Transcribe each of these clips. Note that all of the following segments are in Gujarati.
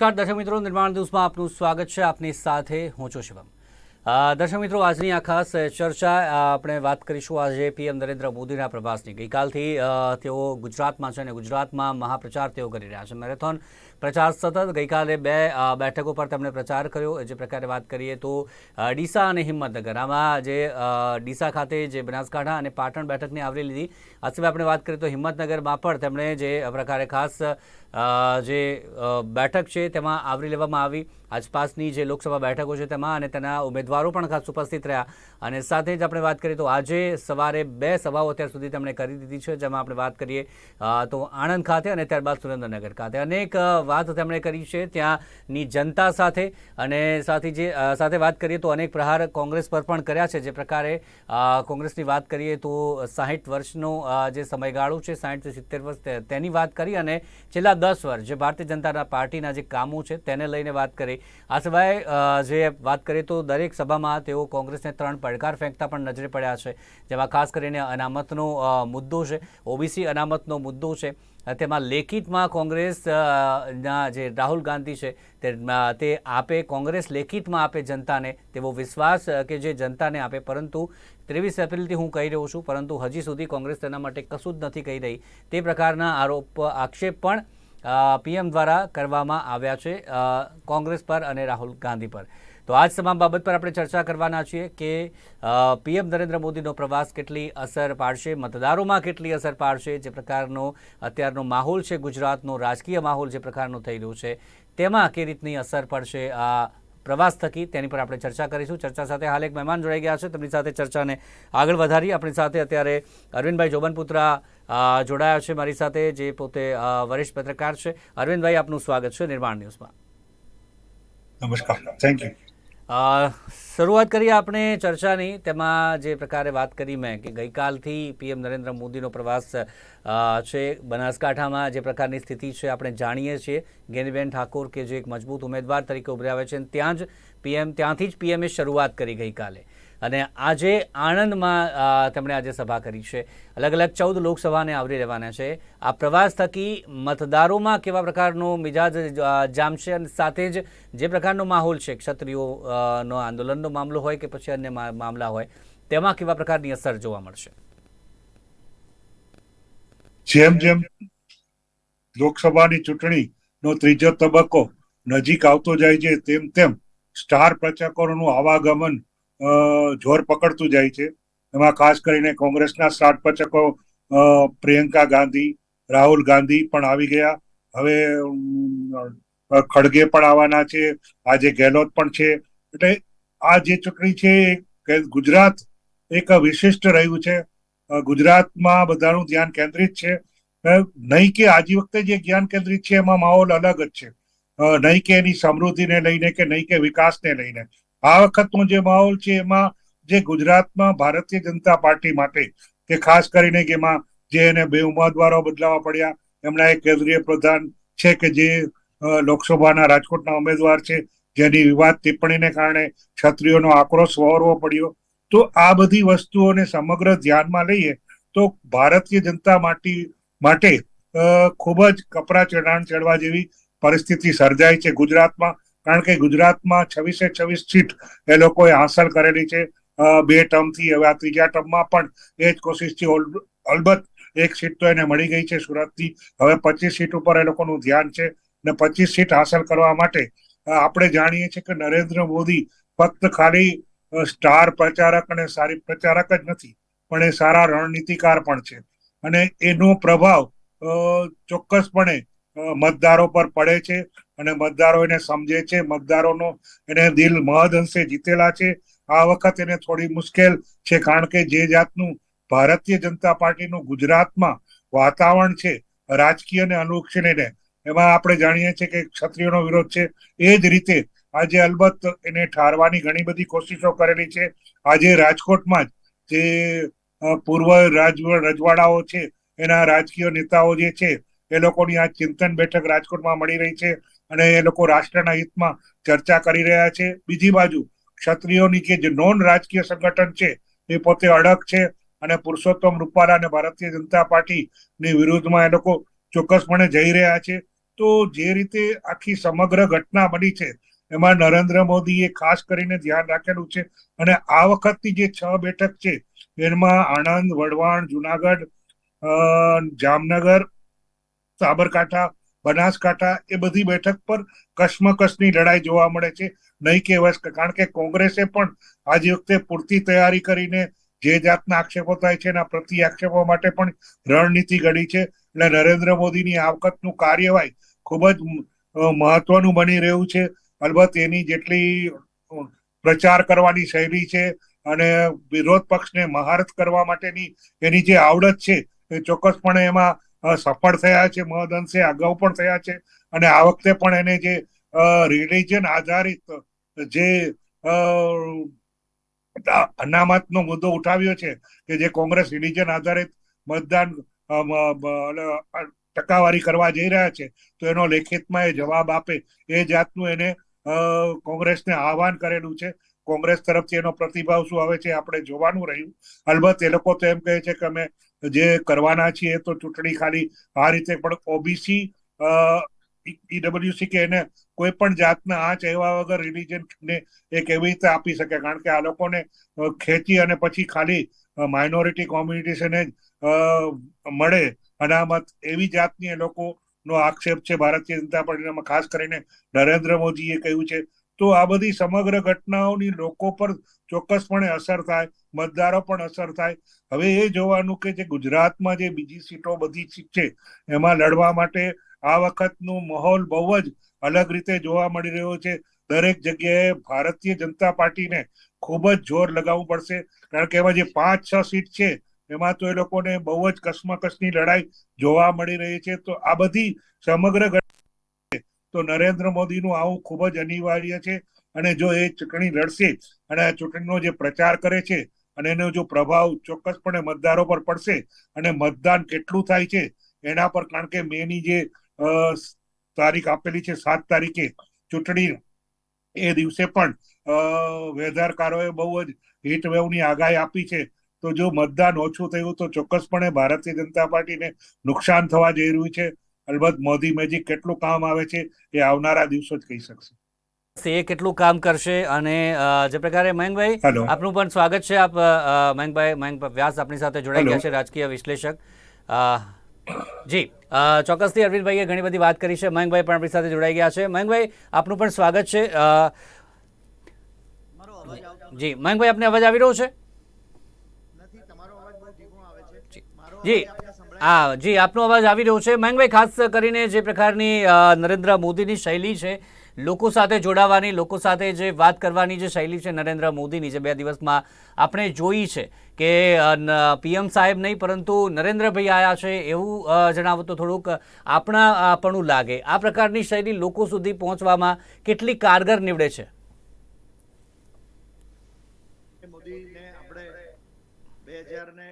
નમસ્કાર. દર્શક મિત્રો, નિર્માણ ન્યૂઝમાં આપનું સ્વાગત છે. આપની સાથે હું છું શિવમ. દર્શક મિત્રો, આજની આ ખાસ ચર્ચા આપણે વાત કરીશું આજે પીએમ નરેન્દ્ર મોદીના પ્રવાસની. ગઈકાલથી તેઓ ગુજરાતમાં છે અને ગુજરાતમાં મહાપ્રચાર તેઓ કરી રહ્યા છે. મેરેથોન પ્રચાર સતત. ગઈકાલે બે બેઠકો પર તેમણે પ્રચાર કર્યો. જે પ્રકારે વાત કરીએ તો ડીસા અને હિંમતનગર. આમાં જે ડીસા ખાતે જે બનાસકાંઠા અને પાટણ બેઠકને આવરી લીધી. આ સિવાય આપણે વાત કરીએ તો હિંમતનગરમાં પણ તેમણે જે પ્રકારે ખાસ જે બેઠક છે તેમાં આવરી લેવામાં આવી. આસપાસની જે લોકસભા બેઠકો છે તેમાં અને તેના ઉમેદવારો પણ ખાસ ઉપસ્થિત રહ્યા. અને સાથે જ આપણે વાત કરીએ તો આજે સવારે બે સભાઓ અત્યાર સુધી તેમણે કરી દીધી છે, જેમાં આપણે વાત કરીએ તો આણંદ ખાતે અને ત્યારબાદ સુરેન્દ્રનગર ખાતે. અનેક વાત તેમણે કરી છે ત્યાંની જનતા સાથે. અને સાથે જે સાથે વાત કરીએ તો અનેક પ્રહાર કોંગ્રેસ પર પણ કર્યા છે. જે પ્રકારે કોંગ્રેસની વાત કરીએ તો સાહીઠ વર્ષનો જે સમયગાળો છે સાહીઠથી સિત્તેર વર્ષ તેની વાત કરી અને છેલ્લા દસ વર્ષ જે ભારતીય જનતા પાર્ટીના જે કામો છે તેને લઈને વાત કરી. આ સિવાય જે વાત કરીએ તો દરેક સભામાં તેઓ કોંગ્રેસને ત્રણ પડકાર ફેંકતા પણ નજરે પડ્યા છે. જેમાં ખાસ કરીને અનામતનો મુદ્દો છે. ઓબીસી અનામતનો મુદ્દો છે. તેમાં લેખિતમાં કોંગ્રેસ ના જે રાહુલ ગાંધી છે, તે તે આપે, કોંગ્રેસ લેખિતમાં આપે જનતાને, તેવો વિશ્વાસ કે જે જનતાને આપે. પરંતુ ત્રેવીસ એપ્રિલથી હું કહી રહ્યો છું, પરંતુ હજી સુધી કોંગ્રેસ તેના માટે કશું જ નથી કહી રહી. તે પ્રકારના આરોપ, આક્ષેપ પણ પીએમ દ્વારા કરવામાં આવ્યા છે કોંગ્રેસ પર અને રાહુલ ગાંધી પર. તો આજ તમામ બાબત પર આપણે ચર્ચા કરવાના છીએ કે પીએમ નરેન્દ્ર મોદીનો પ્રવાસ કેટલી અસર પાડશે, મતદારોમાં કેટલી અસર પાડશે, જે પ્રકારનો અત્યારનો માહોલ છે, ગુજરાતનો રાજકીય માહોલ જે પ્રકારનો થઈ રહ્યો છે, તેમાં કે રીતની અસર પડશે આ પ્રવાસ થકી, તેની પર આપણે ચર્ચા કરીશું. ચર્ચા સાથે હાલ એક મહેમાન જોડાઈ ગયા છે. તેમની સાથે ચર્ચાને આગળ વધારી આપણી સાથે અત્યારે અરવિંદભાઈ જોબનપુત્રા જોડાયા છે મારી સાથે, જે પોતે વરિષ્ઠ પત્રકાર છે. અરવિંદભાઈ, આપનું સ્વાગત છે નિર્માણ ન્યૂઝમાં. નમસ્કાર. થેન્ક યુ શરૂઆત કરીએ આપણે ચર્ચાની. તેમાં જે પ્રકારે વાત કરી મેં કે ગઈકાલથી પીએમ નરેન્દ્ર મોદીનો પ્રવાસ છે. બનાસકાંઠામાં જે પ્રકારની સ્થિતિ છે આપણે જાણીએ છીએ. ગેનીબેન ઠાકોર કે જે એક મજબૂત ઉમેદવાર તરીકે ઉભરી આવે છે ત્યાં જ પીએમ, ત્યાંથી જ પીએમએ શરૂઆત કરી ગઈકાલે. અને આજે આણંદમાં તેમણે આજે સભા કરી છે. અલગ અલગ ચૌદ લોકસભાને આવરી લેવાના છે. આ પ્રવાસ થકી મતદારોમાં કેવા પ્રકારનો મિજાજ જામશે અને સાથે જ જે પ્રકારનો માહોલ છે, ક્ષત્રિયો નો આંદોલનનો મામલો હોય કે પછી અન્ય મામલા હોય, તેમાં કેવા પ્રકારની અસર જોવા મળશે? જેમ જેમ લોકસભાની ચૂંટણીનો ત્રીજો તબક્કો નજીક આવતો જાય છે, તેમ તેમ સ્ટાર પ્રચારકોનું આવાગમન જોર પકડતું જાય છે. એમાં ખાસ કરીને કોંગ્રેસના સ્ટાર પ્રચારકો અ, પ્રિયંકા ગાંધી રાહુલ ગાંધી પણ આવી ગયા. હવે ખડગે પણ આવવાના છે. આજે ગેહલોત પણ છે. એટલે આ જે ચૂંટણી છે ગુજરાત એક વિશિષ્ટ રહ્યું છે. ગુજરાતમાં બધાનું ધ્યાન કેન્દ્રિત છે. નહીં કે આજી વખતે જે જ્ઞાન કેન્દ્રિત છે એમાં માહોલ અલગ જ છે. નહીં કે એની સમૃદ્ધિને લઈને કે નહીં કે વિકાસને લઈને. આ વખતનો જે માહોલ છે એમાં જે ગુજરાતમાં ભારતીય જનતા પાર્ટી માટે કે ખાસ કરીને કે એમાં જે એને બે ઉમેદવારો બદલાવા પડ્યા, એમના એક કેન્દ્રીય પ્રધાન છે કે જે લોકસભાના રાજકોટના ઉમેદવાર છે, જેની વિવાદ ટિપ્પણીને કારણે ક્ષત્રિયોનો આક્રોશ વહોરવો પડ્યો. તો આ બધી વસ્તુઓને સમગ્ર ધ્યાનમાં લઈએ તો ભારતીય જનતા પાર્ટી માટે ખૂબ જ કપરા ચઢાણ ચડવા જેવી પરિસ્થિતિ સર્જાઈ છે ગુજરાતમાં. કારણ કે ગુજરાતમાં છવ્વીસે છવ્વીસ સીટ એ લોકોએ હાંસલ કરેલી છે. બે ટર્મથી હવે આ ત્રીજા ટર્મમાં પણ એ જ કોશિશથી અલબત્ત એક સીટ તો એને મળી ગઈ છે સુરતથી હવે પચીસ સીટ ઉપર એ લોકોનું ધ્યાન છે ને પચીસ સીટ હાંસલ કરવા માટે આપણે જાણીએ છીએ કે નરેન્દ્ર મોદી ફક્ત ખાલી સ્ટાર પ્રચારક અને સારી પ્રચારક જ નથી, પણ એ સારા રણનીતિકાર પણ છે. અને એનો પ્રભાવ ચોક્કસપણે મતદારો પર પડે છે. અને મતદારો એને સમજે છે. મતદારોનો એને દિલ મહદ અંશે જીતેલા છે. આ વખત એને થોડી મુશ્કેલ છે કારણ કે જે જાતનું ભારતીય જનતા પાર્ટીનું ગુજરાતમાં વાતાવરણ છે, રાજકીય અને અનુક્ષને એમાં આપણે જાણીએ છીએ કે ક્ષત્રિયોનો વિરોધ છે. એ જ રીતે આજે અલબત્ત એને ઠારવાની ઘણી બધી કોશિશો કરેલી છે. આજે રાજકોટમાં જ જે પૂર્વ રાજ, રજવાડાઓ છે, એના રાજકીય નેતાઓ જે છે, એ લોકોની આ ચિંતન બેઠક રાજકોટમાં મળી રહી છે. અને એ લોકો રાષ્ટ્રના હિતમાં ચર્ચા કરી રહ્યા છે. બીજી બાજુ, ક્ષત્રિયોની કે જે નોન રાજકીય સંગઠન છે, એ પોતે અડગ છે અને પુરુષોત્તમ રૂપાલા અને ભારતીય જનતા પાર્ટીની વિરુદ્ધમાં એ લોકો ચોક્કસપણે જઈ રહ્યા છે. તો જે રીતે આખી સમગ્ર ઘટના બની છે, એમાં નરેન્દ્ર મોદીએ ખાસ કરીને ધ્યાન રાખેલું છે અને આ વખતની જે છ બેઠક છે, એમાં આણંદ, વઢવાણ, જુનાગઢ જામનગર, સાબરકાંઠા બનાસકાંઠા એ બધી બેઠક પર કશ્મકશની લડાઈ જોવા મળે છે. નહીં કહેવાય કારણ કે કોંગ્રેસે પણ આજે વખતે પૂરતી તૈયારી કરીને જે જાતના આક્ષેપો થાય છે એના પ્રતિ આક્ષેપો માટે પણ રણનીતિ ઘડી છે. એટલે નરેન્દ્ર મોદીની આ વખતનું કાર્યવાહી ખૂબ જ મહત્વનું બની રહ્યું છે. અલબત્ત એની જેટલી પ્રચાર કરવાની શૈલી છે અને વિરોધ પક્ષને મહારત કરવા માટેની એની જે આવડત છે એ ચોક્કસપણે એમાં સફળ થયા છે મહદ અંશે અગાઉ પણ થયા છે અને આ વખતે પણ એને જે રિલિજન આધારિત જે અનામતનો મુદ્દો ઉઠાવ્યો છે કે જે કોંગ્રેસ રિલિજન આધારિત મતદાન ટકાવારી કરવા જઈ રહ્યા છે, તો એનો લેખિતમાં એ જવાબ આપે. એ જાતનું એને કોંગ્રેસને આહવાન કરેલું છે. કોંગ્રેસ તરફથી એનો પ્રતિભાવ શું આવે છે આપણે જોવાનું રહ્યું. અલબત્ત એ લોકો તો એમ કહે છે કે અમે જે કરવાના છીએ તો ચૂંટણી ખાલી આ રીતે પણ ઓબીસી ઈડબ્લ્યુસી કે એને કોઈ પણ જાતના આંચ એવા વગર રિલિજન ને એ કેવી રીતે આપી શકે. કારણ કે આ લોકોને ખેંચી અને પછી ખાલી માઇનોરિટી કોમ્યુનિટીને જ મળે. અનામત એવી જાતની એ લોકો નો આક્ષેપ છે. ભારતીય જનતા પાર્ટીમાં ખાસ કરીને નરેન્દ્ર મોદીએ કહ્યું છે તો આ બધી સમગ્ર ઘટનાઓની લોકો પર ચોક્કસપણે અસર થાય, મતદારો પણ અસર થાય. હવે એ જોવાનું કે જે ગુજરાતમાં જે બીજી સીટો બધી સીટ છે, એમાં લડવા માટે આ વખતનું માહોલ બહુ જ અલગ રીતે જોવા મળી રહ્યો છે. દરેક જગ્યાએ ભારતીય જનતા પાર્ટીને ખૂબ જ જોર લગાવવું પડશે. કારણ કે એમાં જે પાંચ, છ સીટ છે, એમાં તો એ લોકોને બહુ જ કસમકસની લડાઈ જોવા મળી રહી છે. તો આ બધી સમગ્ર તો નરેન્દ્ર મોદીનું આવું ખૂબ જ અનિવાર્ય છે. અને જો એ ચૂંટણી લડશે અને આ ચૂંટણીનો જે પ્રચાર કરે છે અને એનો જો પ્રભાવ ચોક્કસપણે મતદારો પર પડશે અને મતદાન કેટલું થાય છે એના પર કારણ કે મેની જે તારીખ આપેલી છે સાત તારીખે ચૂંટણી એ દિવસે પણ વેધરકારોએ બહુ જ હીટવેવની આગાહી આપી છે. તો જો મતદાન ઓછું થયું તો ચોક્કસપણે ભારતીય જનતા પાર્ટીને નુકસાન થવા જઈ રહ્યું છે. અલબત્ત મોદી મેજિક કેટલું કામ આવે છે એ આવનારા દિવસો જ કહી શકશે. એ કેટલું કામ કરશે અને જે પ્રકારે મયંકભાઈ આપનું પણ સ્વાગત છે. આપ મયંકભાઈ મયંક વ્યાસ આપની સાથે જોડાઈ ગયા છે રાજકીય વિશ્લેષક. જી ચોક્કસથી અરવિંદભાઈએ ઘણી બધી વાત કરી છે. મયંકભાઈ પણ આપણી સાથે જોડાઈ ગયા છે. મયંકભાઈ આપનું પણ સ્વાગત છે. જી મયંકભાઈ આપને અવાજ આવી રહ્યો છે? નથી તમારો અવાજ બહુ ધીમો આવે છે. મારો જી. હા, જી, આપનો અવાજ આવી રહ્યો છે. મયંકભાઈ ખાસ કરીને જે પ્રકારની નરેન્દ્ર મોદીની શૈલી છે, લોકો સાથે જોડાવાની, લોકો સાથે જે વાત કરવાની જે શૈલી છે નરેન્દ્ર મોદીની જે બે દિવસમાં આપણે જોઈ છે કે પીએમ સાહેબ નહીં, પરંતુ નરેન્દ્રભાઈ આયા છે એવું જણાવો તો થોડુંક આપણા આપણું લાગે. આ પ્રકારની શૈલી લોકો સુધી પહોંચવામાં કેટલી કારગર નીવડે છે? મોદીને આપણે બે હજાર ને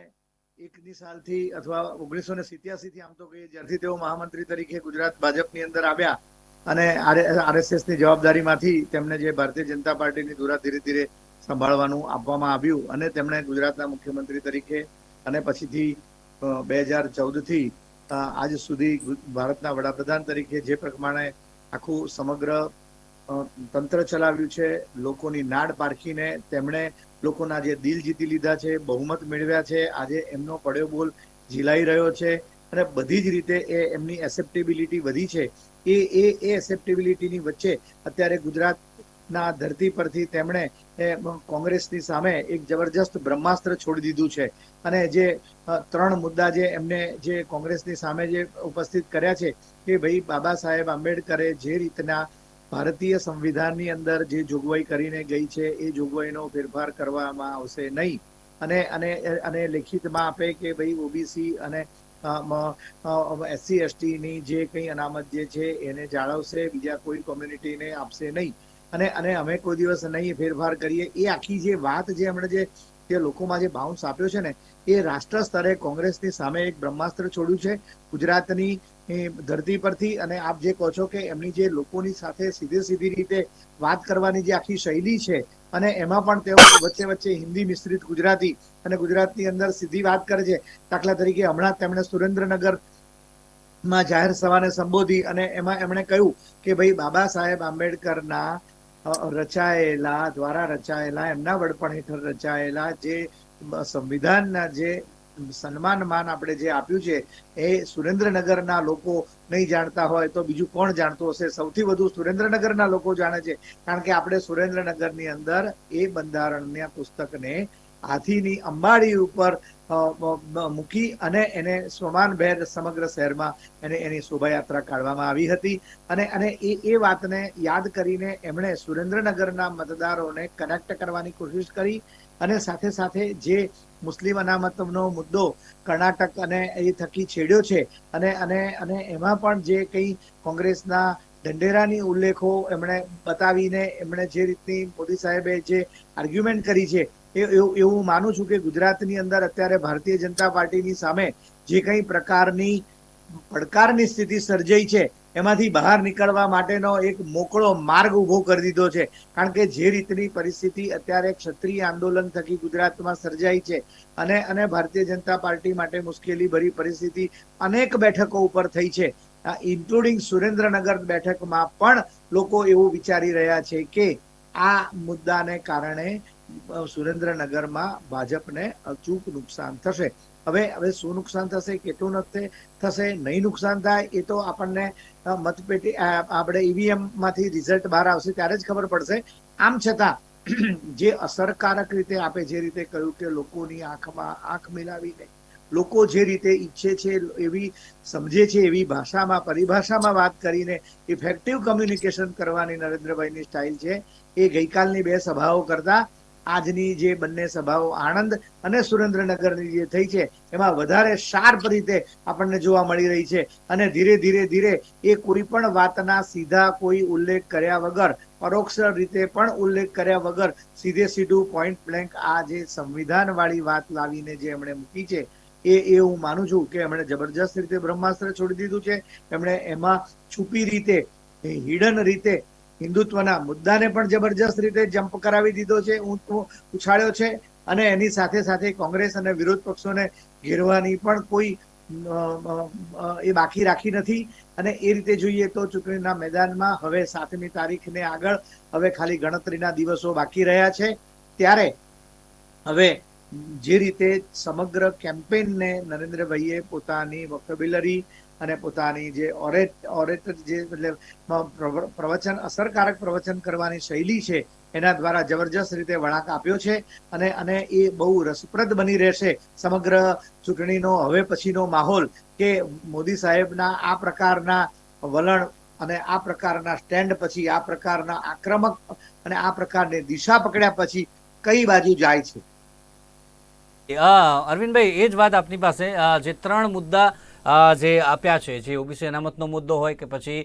એકની સાલથી અથવા ઓગણીસો ને સિત્યાસી થી આમ તો કહીએ, જ્યારથી તેઓ મહામંત્રી તરીકે ગુજરાત ભાજપની અંદર આવ્યા અને આરએસએસની જવાબદારીમાંથી તેમને જે ભારતીય જનતા પાર્ટીની ધુરા ધીરે ધીરે સંભાળવાનું આપવામાં આવ્યું અને તેમણે ગુજરાતના મુખ્યમંત્રી તરીકે અને પછીથી બે હજાર ચૌદથી આજ સુધી ભારતના વડાપ્રધાન તરીકે જે પ્રમાણે આખું સમગ્ર તંત્ર ચલાવ્યું છે, લોકોની નાડ પારખીને તેમણે લોકોના જે દિલ જીતી લીધા છે, બહુમત મેળવ્યા છે, આજે એમનો પડ્યો બોલ ઝીલાઈ રહ્યો છે અને બધી જ રીતે એ એમની એસેપ્ટેબિલિટી વધી છે. એ એ એ એસેપ્ટેબિલિટીની વચ્ચે અત્યારે ગુજરાતના ધરતી પરથી તેમણે કોંગ્રેસની સામે એક જબરજસ્ત બ્રહ્માસ્ત્ર છોડી દીધું છે. અને જે ત્રણ મુદ્દા જે એમને જે કોંગ્રેસની સામે જે ઉપસ્થિત કર્યા છે, કે ભાઈ બાબા સાહેબ આંબેડકરે જે રીતના ભારતીય સંવિધાનની અંદર જે જોગવાઈ કરીને ગઈ છે, એ જોગવાઈનો ફેરફાર કરવામાં આવશે નહીં. અને અને અને લેખિતમાં આપે કે ભાઈ ઓબીસી અને એસસી એસટીની જે કંઈ અનામત જે છે, એને જાળવશે, બીજા કોઈ કોમ્યુનિટીને આપશે નહીં. અને અને અમે કોઈ દિવસ નહીં ફેરફાર કરીએ. એ આખી જે વાત જે હમણાં જે જે લોકોમાં જે બાઉન્સ આપ્યો છે ને, એ રાષ્ટ્ર સ્તરે કોંગ્રેસની સામે એક બ્રહ્માસ્ત્ર છોડ્યું છે. ગુજરાતની ધરતી પરથી અને આપ જે કહો છો કે એમની જે લોકોની સાથે સીધે સીધી રીતે વાત કરવાની જે આખી શૈલી છે અને એમાં પણ તેઓ વચ્ચે વચ્ચે હિન્દી મિશ્રિત ગુજરાતી અને ગુજરાતની અંદર સીધી વાત કરે છે. દાખલા તરીકે હમણાં તેમણે સુરેન્દ્રનગરમાં જાહેર સભાને સંબોધી અને એમાં એમણે કહ્યું કે ભાઈ બાબા સાહેબ આંબેડકરના રચાયેલા, દ્વારા રચાયેલા, એમના વડપણ હેઠળ રચાયેલા જે સંવિધાનના જે સન્માન માન આપણે જે આપ્યું છે, એ સુરેન્દ્રનગરના લોકો નહીં જાણતા હોય તો બીજું કોણ જાણતું હશે? સૌથી વધુ સુરેન્દ્રનગરના લોકો જાણે છે. કારણ કે આપણે સુરેન્દ્રનગરની અંદર એ બંધારણના પુસ્તકને હાથીની અંબાડી ઉપર મૂકી અને એને સ્વમાનભેર સમગ્ર શહેરમાં એને એની શોભાયાત્રા કાઢવામાં આવી હતી. અને અને એ એ વાતને યાદ કરીને એમણે સુરેન્દ્રનગરના મતદારોને કનેક્ટ કરવાની કોશિશ કરી અને સાથે સાથે જે મુસ્લિમ અનામતનો મુદ્દો કર્ણાટક અને એ થકી છેડ્યો છે. અને અને અને એમાં પણ જે કંઈ કોંગ્રેસના ઢંઢેરાની ઉલ્લેખો એમણે બતાવીને એમણે જે રીતની મોદી સાહેબે જે આર્ગ્યુમેન્ટ કરી છે, એ એવું એવું માનું છું કે ગુજરાતની અંદર અત્યારે ભારતીય જનતા પાર્ટીની સામે જે કંઈ પ્રકારની પડકારની સ્થિતિ સર્જાઈ છે એમાંથી બહાર નીકળવા માટેનો એક મોકળો માર્ગ ઊભો કરી દીધો છે. કારણ કે જે રીતની પરિસ્થિતિ અત્યારે ક્ષત્રિય આંદોલન થકી ગુજરાતમાં સર્જાઈ છે અને અને ભારતીય જનતા પાર્ટી માટે મુશ્કેલી ભરી પરિસ્થિતિ અનેક બેઠકો ઉપર થઈ છે. ઇન્ક્લુડિંગ સુરેન્દ્રનગર બેઠકમાં પણ લોકો એવું વિચારી રહ્યા છે કે આ મુદ્દાને કારણે સુરેન્દ્રનગરમાં ભાજપને અચૂક નુકસાન થશે. હવે હવે શું નુકસાન થશે, કેટલું થશે નહીં નુકસાન થાય, એ તો આપણને મતપેટી આપણે ઈવીએમમાંથી રિઝલ્ટ બહાર આવશે, ત્યારે જ ખબર પડશે. આમ છતાં, જે અસરકારક રીતે આપે જે રીતે કહ્યું કે લોકોની આંખમાં આંખ મિલાવીને, લોકો જે રીતે ઈચ્છે છે, એવી સમજે છે, એવી ભાષામાં, પરિભાષામાં વાત કરીને ઇફેક્ટિવ કમ્યુનિકેશન કરવાની નરેન્દ્રભાઈની સ્ટાઇલ છે, એ ગઈકાલની બે સભાઓ કરતા આજની જે બંને સભાઓ આણંદ અને સુરેન્દ્રનગરની જે થઈ છે, એમાં વધારે શાર્પ રીતે આપણને જોવા મળી રહી છે. અને ધીરે ધીરે ધીરે એ કોઈ પણ વાતના સીધા કોઈ ઉલ્લેખ કર્યા વગર, પરોક્ષ રીતે પણ ઉલ્લેખ કર્યા વગર સીધે સીધું પોઈન્ટ બ્લેન્ક આ જે સંવિધાન વાળી વાત લાવીને જે એમણે મૂકી છે, એ એ હું માનું છું કે એમણે જબરજસ્ત રીતે બ્રહ્માસ્ત્ર છોડી દીધું છે. એમણે એમાં છુપી રીતે હિડન રીતે હિન્દુત્વના મુદ્દાને પણ જબરજસ્ત રીતે જમ્પ કરાવી દીધો છે ઉછાળ્યો છે અને એની સાથે સાથે કોંગ્રેસ અને વિરોધ પક્ષોને ઘેરવાની પણ કોઈ એ બાકી રાખી નથી. અને એ રીતે જોઈએ તો ચૂંટણીના મેદાનમાં હવે સાતમી તારીખને આગળ હવે ખાલી ગણતરીના દિવસો બાકી રહ્યા છે. ત્યારે હવે જે રીતે સમગ્ર કેમ્પેનને નરેન્દ્રભાઈએ પોતાની વોકેબ્યુલરી અને પોતાની જે ઓરેટ ઓરેટર જે એટલે પ્રવચન, અસરકારક પ્રવચન કરવાની શૈલી છે, એના દ્વારા જબરજસ્ત રીતે વળાંક આપ્યો છે અને અને એ બહુ રસપ્રદ બની રહેશે સમગ્ર ચૂંટણીનો, હવે પછીનો માહોલ કે મોદી સાહેબના આ પ્રકારના વલણ અને આ પ્રકારના સ્ટેન્ડ પછી, આ પ્રકારના આક્રમક અને આ પ્રકારની દિશા પકડ્યા પછી કઈ બાજુ જાય છે? અરવિંદભાઈ, એ જ વાત આપની પાસે. જે ત્રણ મુદ્દા જે આપ્યા છે, જે ઓબીસી અનામતનો મુદ્દો હોય કે પછી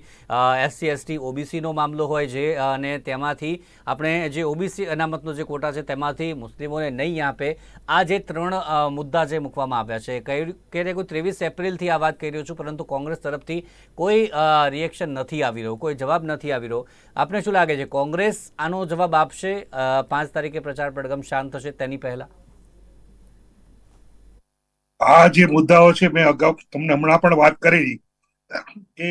એસસી, એસટી, ઓબીસીનો મામલો હોય જે, અને તેમાંથી આપણે જે ઓબીસી અનામતનો જે કોટા છે તેમાંથી મુસ્લિમોને નહીં આપે, આ જે ત્રણ મુદ્દા જે મૂકવામાં આવ્યા છે. કઈ કે કોઈ ત્રેવીસ એપ્રિલથી આ વાત કરી રહ્યો છું, પરંતુ કોંગ્રેસ તરફથી કોઈ રિએક્શન નથી આવી રહ્યું, કોઈ જવાબ નથી આવી રહ્યો. આપને શું લાગે છે, કોંગ્રેસ આનો જવાબ આપશે? પાંચ તારીખે પ્રચાર પડગમ શાંત થશે તેની પહેલા? આ જે મુદ્દાઓ છે, મેં અગાઉ તમને હમણાં પણ વાત કરી કે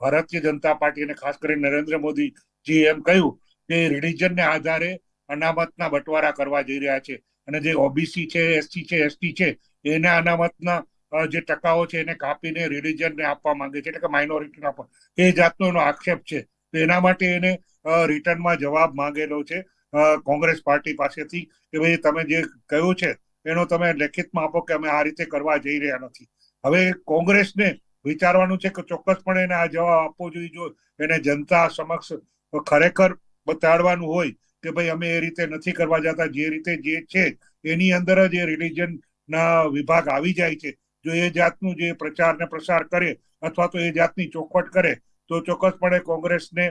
ભારતીય જનતા પાર્ટી અને ખાસ કરીને નરેન્દ્ર મોદીજી એમ કહ્યું કે રિલિજનને આધારે અનામતના બંટવારા કરવા જઈ રહ્યા છે. અને જે ઓબીસી છે એસસી છે એસટી છે, એના અનામતના જે ટકાઓ છે, એને કાપીને રિલિજનને આપવા માંગે છે, એટલે કે માઇનોરિટીને આપવા એ જાતનો એનો આક્ષેપ છે. તો એના માટે એને રિટર્નમાં જવાબ માંગેલો છે કોંગ્રેસ પાર્ટી પાસેથી કે ભાઈ તમે જે કહ્યું છે એનો તમે લેખિતમાં આપો કે અમે આ રીતે કરવા જઈ રહ્યા નથી. હવે કોંગ્રેસને વિચારવાનું છે કે ચોક્કસપણે એને આ જવાબ આપવો જોઈએ. જો એને જનતા સમક્ષ ખરેખર બતાડવાનું હોય કે ભાઈ અમે એ રીતે નથી કરવા જતા, જે રીતે જે છે એની અંદર જ એ રિલિજન ના વિભાગ આવી જાય છે. જો એ જાતનું જે પ્રચાર ને પ્રસાર કરે અથવા તો એ જાતની ચોખવટ કરે, તો ચોક્કસપણે કોંગ્રેસને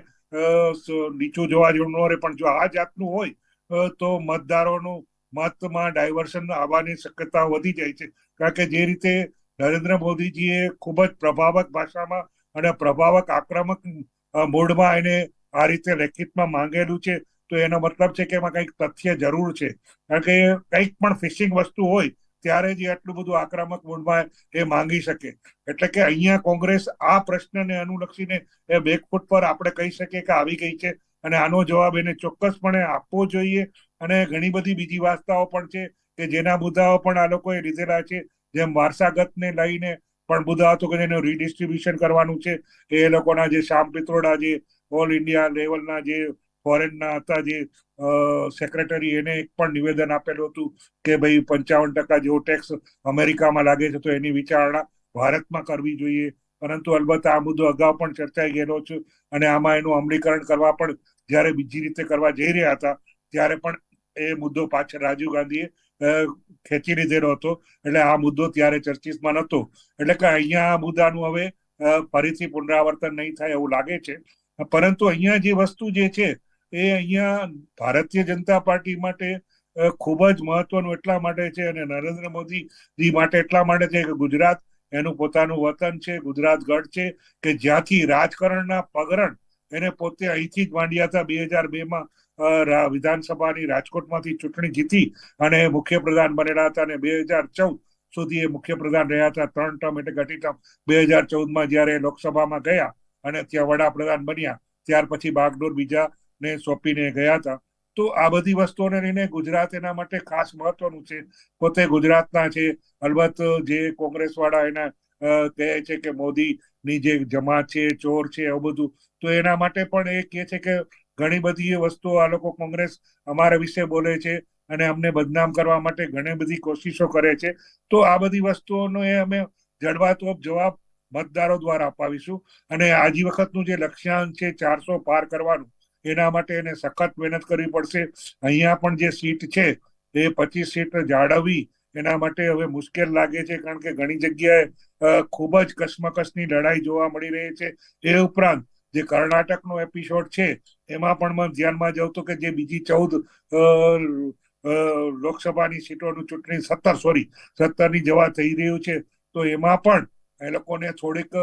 નીચું જોવા જેવું ન રહે. પણ જો આ જાતનું હોય તો મતદારોનું મતમાં ડાયવર્શન આવવાની શક્યતા વધી જાય છે. કારણ કે જે રીતે નરેન્દ્ર મોદીજીએ ખૂબ જ પ્રભાવક ભાષામાં અને પ્રભાવક આક્રમક મૂડમાં એને આ રીતે લેખિતમાં માંગેલું છે, તો એનો મતલબ છે કે એમાં કંઈક તથ્ય જરૂર છે. કારણ કે કંઈક પણ ફિશિંગ વસ્તુ હોય, ત્યારે જ એટલું બધું આક્રમક મૂડમાં એ માંગી શકે. એટલે કે અહીંયા કોંગ્રેસ આ પ્રશ્નને અનુલક્ષીને એ બેકફૂટ પર આપણે કહી શકીએ કે આવી ગઈ છે. અને આનો જવાબ એને ચોક્કસપણે આપવો જોઈએ. અને ઘણી બધી બીજી વાસ્તાઓ પણ છે કે જેના મુદ્દાઓ પણ આ લોકોએ લીધેલા છે. જેમ વારસાગતને લઈને પણ મુદ્દા હતો કે જેનું રીડિસ્ટ્રીબ્યુશન કરવાનું છે. એ લોકોના જે શ્યામ પિત્રોડા જે ઓલ ઇન્ડિયા લેવલના જે ફોરેનના હતા જે સેક્રેટરી એને એક પણ નિવેદન આપેલું હતું કે ભાઈ પંચાવન ટકા જેવો ટેક્સ અમેરિકામાં લાગે છે તો એની વિચારણા ભારતમાં કરવી જોઈએ. પરંતુ અલબત્ત આ મુદ્દો અગાઉ પણ ચર્ચાઈ ગયેલો છે. અને આમાં એનું અમલીકરણ કરવા પણ જ્યારે બીજી રીતે કરવા જઈ રહ્યા હતા, ત્યારે પણ એ મુદ્દો પાછળ રાજીવ ગાંધીએ ખેંચી લીધેલો હતો. એટલે આ મુદ્દો ત્યારે ચર્ચિતમાં નહોતો. એટલે કે અહીંયા આ મુદ્દાનું હવે ફરીથી પુનરાવર્તન નહીં થાય એવું લાગે છે. પરંતુ અહીંયા જે વસ્તુ જે છે, એ અહીંયા ભારતીય જનતા પાર્ટી માટે ખૂબ જ મહત્વનું એટલા માટે છે અને નરેન્દ્ર મોદીજી માટે એટલા માટે છે કે ગુજરાત એનું પોતાનું વતન છે, ગુજરાત ગઢ છે, કે જ્યાંથી રાજકારણના પગરણ એને પોતે અહીંથી જ માંડ્યા હતા બે હજાર બે માં વિધાનસભાની રાજકોટમાંથી ચૂંટણી જીતી અને મુખ્યપ્રધાન બનેલા હતા અને બે હજાર ચૌદ સુધી એ મુખ્યપ્રધાન રહ્યા હતા. ત્રણ ટર્મ એટલે ઘટી ટર્મ. બે હજાર ચૌદમાં જ્યારે લોકસભામાં ગયા અને ત્યાં વડાપ્રધાન બન્યા, ત્યાર પછી બાગડોર બીજા ને સોંપીને ગયા હતા. તો આ બધી વસ્તુઓને લઈને ગુજરાત એના માટે ખાસ મહત્વનું છે. પોતે ગુજરાતના છે. અલબત્ત જે કોંગ્રેસ વાળા એના કહે છે કે મોદીની જે જમાત છે, ચોર છે એવું બધું, તો એના માટે પણ એ કહે છે કે ઘણી બધી વસ્તુઓ આ લોકો કોંગ્રેસ અમારા વિશે બોલે છે અને અમને બદનામ કરવા માટે ઘણી બધી કોશિશો કરે છે. તો આ બધી વસ્તુઓનો એ અમે જડબાતોબ જવાબ મતદારો દ્વારા અપાવીશું અને આજી વખતનું જે લક્ષ્યાંક છે ચારસો પાર કરવાનું, એના માટે એને સખત મહેનત કરવી પડશે. અહીંયા પણ જે સીટ છે, એ પચીસ સીટ જાળવવી એના માટે હવે મુશ્કેલ લાગે છે, કારણ કે ઘણી જગ્યાએ ખૂબ જ કસમકસની લડાઈ જોવા મળી રહી છે. એ ઉપરાંત જે કર્ણાટકનો એપિસોડ છે, એમાં પણ મને ધ્યાનમાં જાઉં તો કે જે બીજી ચૌદ લોકસભાની સીટોનું ચૂંટણી, સત્તર, સોરી, સત્તરની જવા થઈ રહ્યું છે. તો એમાં પણ એ લોકોને થોડીક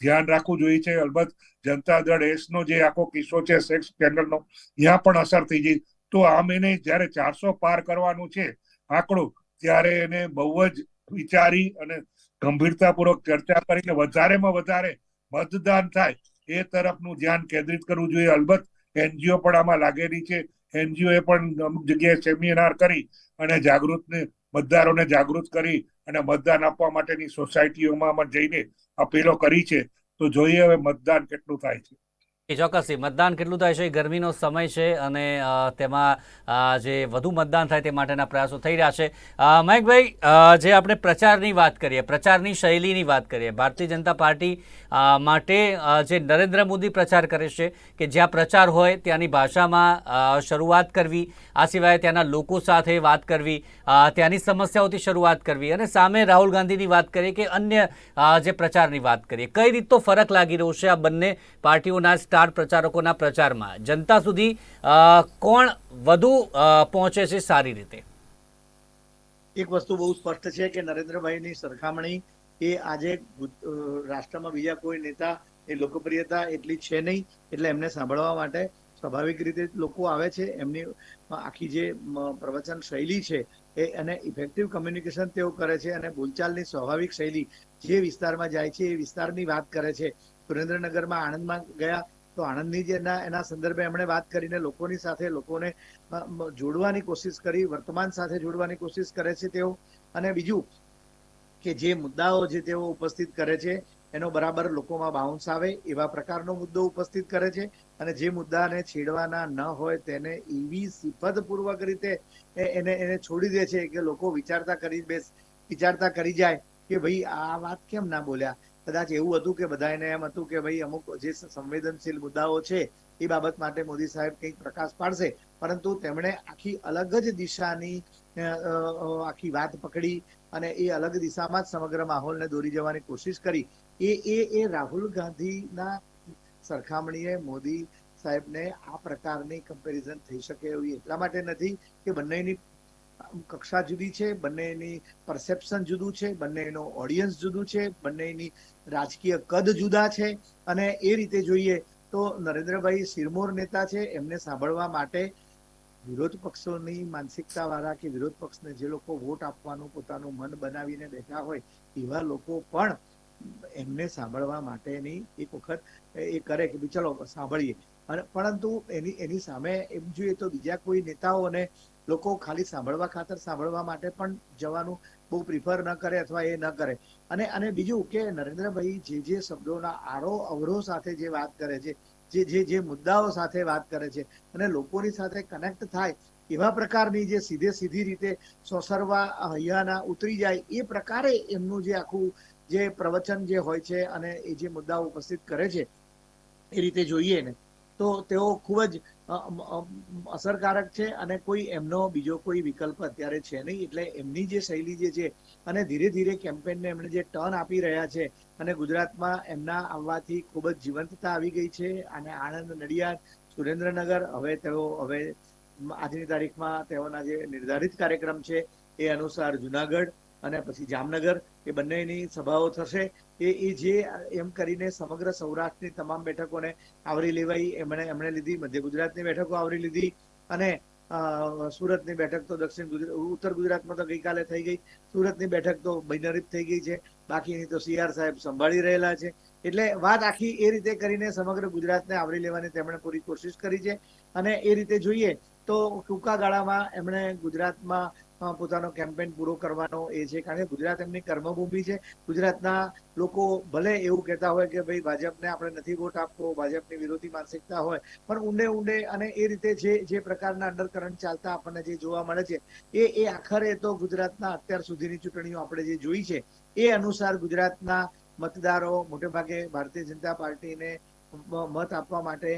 ધ્યાન રાખવું જોઈએ છે. અલબત્ત જનતા દળ એસનો જે આખો કિસ્સો છે, સેક્સ સ્કેન્ડલનો ત્યાં પણ અસર થઈ જાય તો આમ એને જ્યારે ચારસો પાર કરવાનું છે, આંકડો ત્યારે એને બહુ જ વિચારી અને ગંભીરતાપૂર્વક ચર્ચા કરીને વધારેમાં વધારે મતદાન થાય એ તરફનું ધ્યાન કેન્દ્રિત કરવું જોઈએ. અલબત્ત એનજીઓ પણ આમાં લાગેલી છે. એનજીઓ એ પણ અમુક જગ્યાએ સેમિનાર કરી અને જાગૃતને મતદારોને જાગૃત કરી અને મતદાન આપવા માટેની સોસાયટીઓમાં જઈને અપીલો કરી છે. તો જોઈએ હવે મતદાન કેટલું થાય છે. એ ચોક્કસથી, મતદાન કેટલું થાય છે ગરમીનો સમય છે અને તેમાં જે વધુ મતદાન થાય તે માટેના પ્રયાસો થઈ રહ્યા છે. મહેકભાઈ જે આપણે પ્રચારની વાત કરીએ, પ્રચારની શૈલીની વાત કરીએ, ભારતીય જનતા પાર્ટી માટે જે નરેન્દ્ર મોદી પ્રચાર કરે છે કે જ્યાં પ્રચાર હોય ત્યાંની ભાષામાં શરૂઆત કરવી, આ સિવાય ત્યાંના લોકો સાથે વાત કરવી ત્યાંની સમસ્યાઓથી શરૂઆત કરવી અને સામે રાહુલ ગાંધીની વાત કરીએ કે અન્ય જે પ્રચારની વાત કરીએ. કઈ રીતનો ફરક લાગી રહ્યો છે આ બંને પાર્ટીઓના સ્ટાર પ્રચારકોના પ્રચારમાં જનતા સુધી કોણ વધુ પહોંચે છે સારી રીતે? એક વસ્તુ બહુ સ્પષ્ટ છે કે નરેન્દ્રભાઈની સરખામણી એ આજે રાષ્ટ્રમાં બીજા કોઈ નેતા એ લોકપ્રિયતા એટલી છે નહીં, એટલે એમને સાંભળવા માટે સ્વાભાવિક રીતે લોકો આવે છે. એમની આખી જે પ્રવચન શૈલી છે એ, અને ઇફેક્ટિવ કમ્યુનિકેશન તેઓ કરે છે અને બોલચાલની સ્વાભાવિક શૈલી જે વિસ્તારમાં જાય છે એ વિસ્તારની વાત કરે છે. સુરેન્દ્રનગરમાં આણંદમાં ગયા તો આણંદની એના એના સંદર્ભે એમણે વાત કરીને લોકોની સાથે લોકોને જોડવાની કોશિશ કરી, વર્તમાન સાથે જોડવાની કોશિશ કરે છે તેઓ. અને બીજું કે જે મુદ્દાઓ જે તેઓ ઉપસ્થિત કરે છે, એનો બરાબર લોકોમાં બાઉન્સ આવે એવા પ્રકારનો મુદ્દો ઉપસ્થિત કરે છે. અને જે મુદ્દાને છેડવાના ન હોય તેને એવી સિફતપૂર્વક રીતે એને એને છોડી દે છે કે લોકો વિચારતા કરી બેસ વિચારતા કરી જાય કે ભાઈ આ વાત કેમ ના બોલ્યા? કદાચ એવું હતું કે બધાને એમ હતું કે ભાઈ અમુક જે સંવેદનશીલ મુદ્દાઓ છે, એ બાબત માટે મોદી સાહેબ કંઈક પ્રકાશ પાડશે. પરંતુ તેમણે આખી અલગ જ દિશાની આખી વાત પકડી અને એ અલગ દિશામાં જ સમગ્ર માહોલને દોરી જવાની કોશિશ કરી. એ એ એ રાહુલ ગાંધીના સરખામણીએ મોદી સાહેબને આ પ્રકારની કમ્પેરિઝન થઈ શકે એવી એટલા માટે નથી કે બંનેની કક્ષા જુદી છે, બંનેની પરસેપ્શન જુદું છે, બંનેનો ઓડિયન્સ જુદું છે, બંનેની રાજકીય કદ જુદા છે. અને એ રીતે જોઈએ તો નરેન્દ્રભાઈ સિરમોર નેતા છે, એમને સાંભળવા માટે વિરોધ પક્ષોની માનસિકતા વાળા કે વિરોધ પક્ષને જે લોકો વોટ આપવાનું પોતાનું મન બનાવીને બેઠા હોય, એવા લોકો પણ એમને સાંભળવા માટેની એક વખત એ કરે કે ચલો સાંભળીએ. પરંતુ એની એની સામે એમ જોઈએ તો બીજા કોઈ નેતાઓને લોકો ખાલી સાંભળવા ખાતર સાંભળવા માટે પણ જવાનું બહુ પ્રિફર ન કરે અથવા એ ન કરે. અને અને બીજું કે નરેન્દ્રભાઈ જે જે શબ્દોના આરો અવરો સાથે જે વાત કરે છે, જે જે જે મુદ્દાઓ સાથે વાત કરે છે અને લોકોની સાથે કનેક્ટ થાય એવા પ્રકારની જે સીધે સીધી રીતે સોસરવા, હૈયાના ઉતરી જાય એ પ્રકારે એમનું જે આખું જે પ્રવચન જે હોય છે અને એ જે મુદ્દાઓ ઉપસ્થિત કરે છે એ રીતે જોઈએ ને તો તેઓ ખૂબ જ અસરકારક છે અને કોઈ એમનો બીજો કોઈ વિકલ્પ અત્યારે છે નહીં. એટલે એમની જે શૈલી જે છે અને ધીરે ધીરે કેમ્પેનને એમણે જે ટર્ન આપી રહ્યા છે અને ગુજરાતમાં એમના આવવાથી ખૂબ જ જીવંતતા આવી ગઈ છે અને આણંદ, નડિયાદ, સુરેન્દ્રનગર, હવે તેઓ, હવે આજની તારીખમાં તેઓના જે નિર્ધારિત કાર્યક્રમ છે એ અનુસાર જુનાગઢ અને પછી જામનગર, એ બંનેની સભાઓ થશે. એ એ જે એમ કરીને સમગ્ર સૌરાષ્ટ્રની તમામ બેઠકોને આવરી લેવાઈ, એમણે એમણે લીધી, મધ્ય ગુજરાતની બેઠકો આવરી લીધી અને સુરતની બેઠક તો દક્ષિણ ગુજરાત, ઉત્તર ગુજરાતમાં તો ગઈકાલે થઈ ગઈ. સુરતની બેઠક તો બિનહરીફ થઈ ગઈ છે. બાકીની તો સીઆર સાહેબ સંભાળી રહેલા છે. એટલે વાત આખી એ રીતે કરીને સમગ્ર ગુજરાતને આવરી લેવાની તેમણે પૂરી કોશિશ કરી છે. અને એ રીતે જોઈએ તો ટૂંકા ગાળામાં એમણે ગુજરાતમાં પોતાનો કેમ્પેન પૂરો કરવાનો એ છે. કારણ કે ગુજરાત એમની કર્મભૂમિ છે. ગુજરાતના લોકો ભલે એવું કહેતા હોય કે ભાઈ ભાજપને આપણે નથી વોટ આપવો, ભાજપની વિરોધી માનસિકતા હોય, પણ ઊંડે ઊંડે અને એ રીતે જે જે પ્રકારના અંડરકરન્ટ ચાલતા આપણને જે જોવા મળે છે, એ એ આખરે તો ગુજરાતના અત્યાર સુધીની ચૂંટણીઓ આપણે જે જોઈ છે, એ અનુસાર ગુજરાતના મતદારો મોટે ભાગે ભારતીય જનતા પાર્ટીને મત આપવા માટે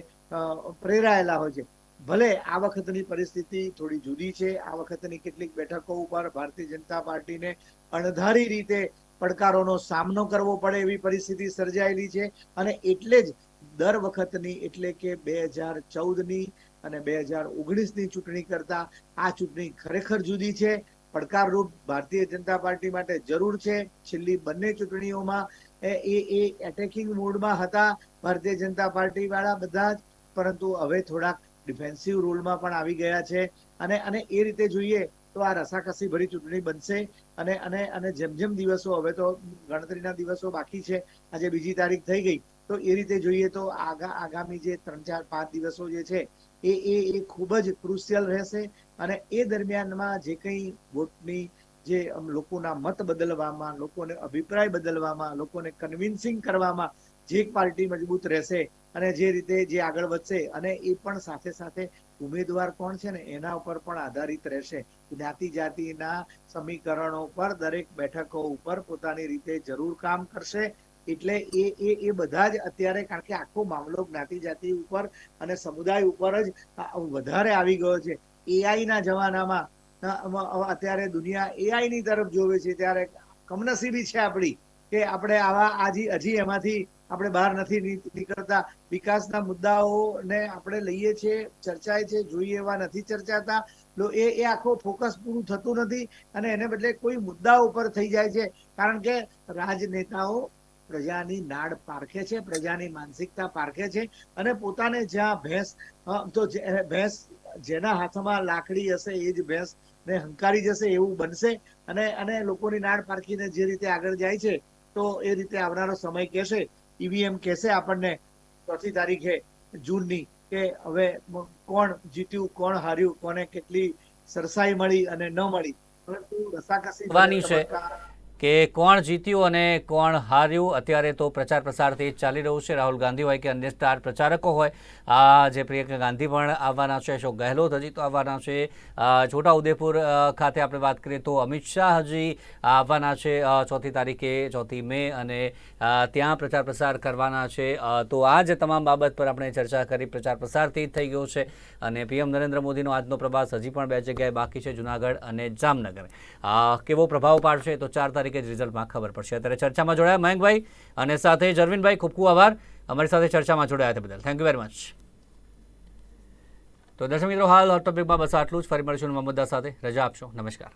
પ્રેરાયેલા હોય છે. ભલે આ વખતની પરિસ્થિતિ થોડી જુદી છે, આ વખતની કેટલીક બેઠકો ઉપર ભારતીય જનતા પાર્ટીને અણધારી રીતે પડકારોનો સામનો કરવો પડે એવી પરિસ્થિતિ સર્જાયેલી છે અને એટલે જ દર વખતની એટલે કે બે હજાર ચૌદની અને બે હજાર ઓગણીસની ચૂંટણી કરતા આ ચૂંટણી ખરેખર જુદી છે. પડકારરૂપ ભારતીય જનતા પાર્ટી માટે જરૂર છે. છેલ્લી બંને ચૂંટણીઓમાં એ એ એટેકિંગ મૂડમાં હતા ભારતીય જનતા પાર્ટી વાળા બધા જ, પરંતુ હવે થોડાક ડિફેન્સિવ રોલમાં પણ આવી ગયા છે. અને અને એ રીતે જોઈએ તો આ રસાકસી ભરી ચૂંટણી બનશે. અને અને અને જેમ જેમ દિવસો, હવે તો ગણતરીના દિવસો બાકી છે. આજે બીજી તારીખ થઈ ગઈ. તો એ રીતે જોઈએ તો આગા, આગામી જે ત્રણ, ચાર, પાંચ દિવસો જે છે, એ એ એ ખૂબ જ ક્રુશિયલ રહેશે. અને એ દરમિયાનમાં જે કંઈ વોટની જે લોકોના મત બદલવામાં, લોકોને અભિપ્રાય બદલવામાં, લોકોને કન્વિન્સિંગ કરવામાં જે પાર્ટી મજબૂત રહેશે અને જે રીતે જે આગળ વધશે અને એ પણ સાથે સાથે ઉમેદવાર કોણ છે ને, એના ઉપર પણ આધારિત રહેશે. જાતિ જાતિના સમીકરણો પર દરેક બેઠકો ઉપર પોતાની રીતે જરૂર કામ કરશે. એટલે એ એ એ બધા જ અત્યારે કારણ કે આખો મામલો જ્ઞાતિ જાતિ ઉપર અને સમુદાય ઉપર જ વધારે આવી ગયો છે. એઆઈ ના જમાનામાં અત્યારે દુનિયા એઆઈ ની તરફ જોવે છે. ત્યારે કમનસીબી છે આપણી કે આપણે આવા, આજી, હજી એમાંથી આપણે બહાર નથી નીકળતા. વિકાસના મુદ્દાઓને આપણે લઈએ છીએ, ચર્ચાય છે, જોઈએ એવા નથી ચર્ચાતા. એ એ આખો ફોકસ પૂરું થતું નથી અને એને બદલે કોઈ મુદ્દા ઉપર થઈ જાય છે. કારણ કે રાજનેતાઓ પ્રજાની નાડ પારખે છે, પ્રજાની માનસિકતા પારખે છે અને પોતાને જ્યાં ભેંસ તો ભેંસ જેના હાથમાં લાકડી હશે, એ જ ભેંસ ને હંકારી જશે, એવું બનશે. અને અને લોકોની નાડ પારખીને જે રીતે આગળ જાય છે, તો એ રીતે આવનારો સમય કહેશે. ઈવીએમ કહેશે આપણને ચોથી તારીખે જૂનની કે હવે કોણ જીત્યું કોણ હાર્યું કોને કેટલી સરસાઈ મળી અને ન મળી પરંતુ રસાકસી છે. કે કોણ જીત્યું અને કોણ હાર્યું? અત્યારે તો પ્રચાર પ્રસાર તેજ ચાલી રહ્યું છે. રાહુલ ગાંધી હોય કે અન્ય સ્ટાર પ્રચારકો હોય, આ જે પ્રિયંકા ગાંધી પણ આવવાના છે, અશોક ગહેલોત હજી તો આવવાના છે. છોટાઉદેપુર ખાતે આપણે વાત કરીએ તો અમિત શાહ હજી આવવાના છે ચોથી તારીખે, ચોથી મે અને ત્યાં પ્રચાર પ્રસાર કરવાના છે. તો આ જ તમામ બાબત પર આપણે ચર્ચા કરી. પ્રચાર પ્રસારથી થઈ ગયો છે અને પીએમ નરેન્દ્ર મોદીનો આજનો પ્રવાસ હજી પણ બે જગ્યાએ બાકી છે, જુનાગઢ અને જામનગર. કેવો પ્રભાવ પાડશે? તો ચાર તારીખે જ રિઝલ્ટમાં ખબર પડશે. અત્યારે ચર્ચામાં જોડાયા મયંકભાઈ અને સાથે જરવિનભાઈ, ખૂબ ખૂબ આભાર. અમારી સાથે ચર્ચામાં જોડાયા તે બદલ. થેન્ક યુ વેરી મચ તો દર્શક મિત્રો, હાલ હોટ ટોપિકમાં બસ આટલું જ. ફરી મળીશું નવા મુદ્દા સાથે. રજા આપશો. નમસ્કાર.